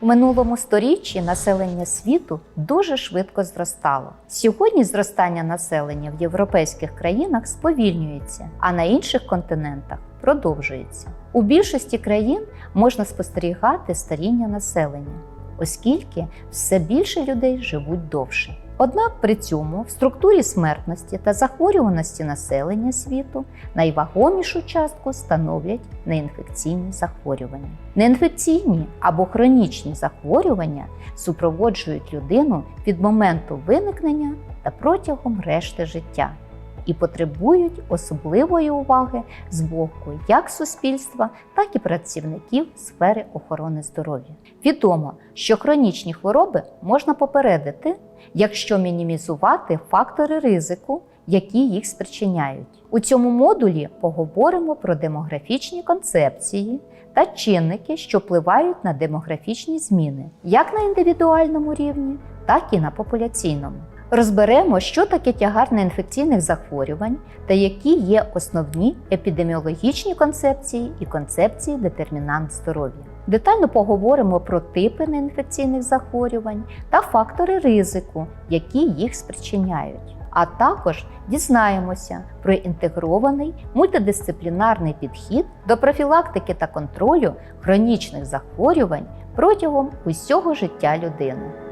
У минулому сторіччі населення світу дуже швидко зростало. Сьогодні зростання населення в європейських країнах сповільнюється, а на інших континентах продовжується. У більшості країн можна спостерігати старіння населення, оскільки все більше людей живуть довше. Однак при цьому в структурі смертності та захворюваності населення світу найвагомішу частку становлять неінфекційні захворювання. Неінфекційні або хронічні захворювання супроводжують людину від моменту виникнення та протягом решти життя і потребують особливої уваги з боку як суспільства, так і працівників сфери охорони здоров'я. Відомо, що хронічні хвороби можна попередити, якщо мінімізувати фактори ризику, які їх спричиняють. У цьому модулі поговоримо про демографічні концепції та чинники, що впливають на демографічні зміни, як на індивідуальному рівні, так і на популяційному. Розберемо, що таке тягар неінфекційних захворювань та які є основні епідеміологічні концепції і концепції детермінант здоров'я. Детально поговоримо про типи неінфекційних захворювань та фактори ризику, які їх спричиняють. А також дізнаємося про інтегрований мультидисциплінарний підхід до профілактики та контролю хронічних захворювань протягом усього життя людини.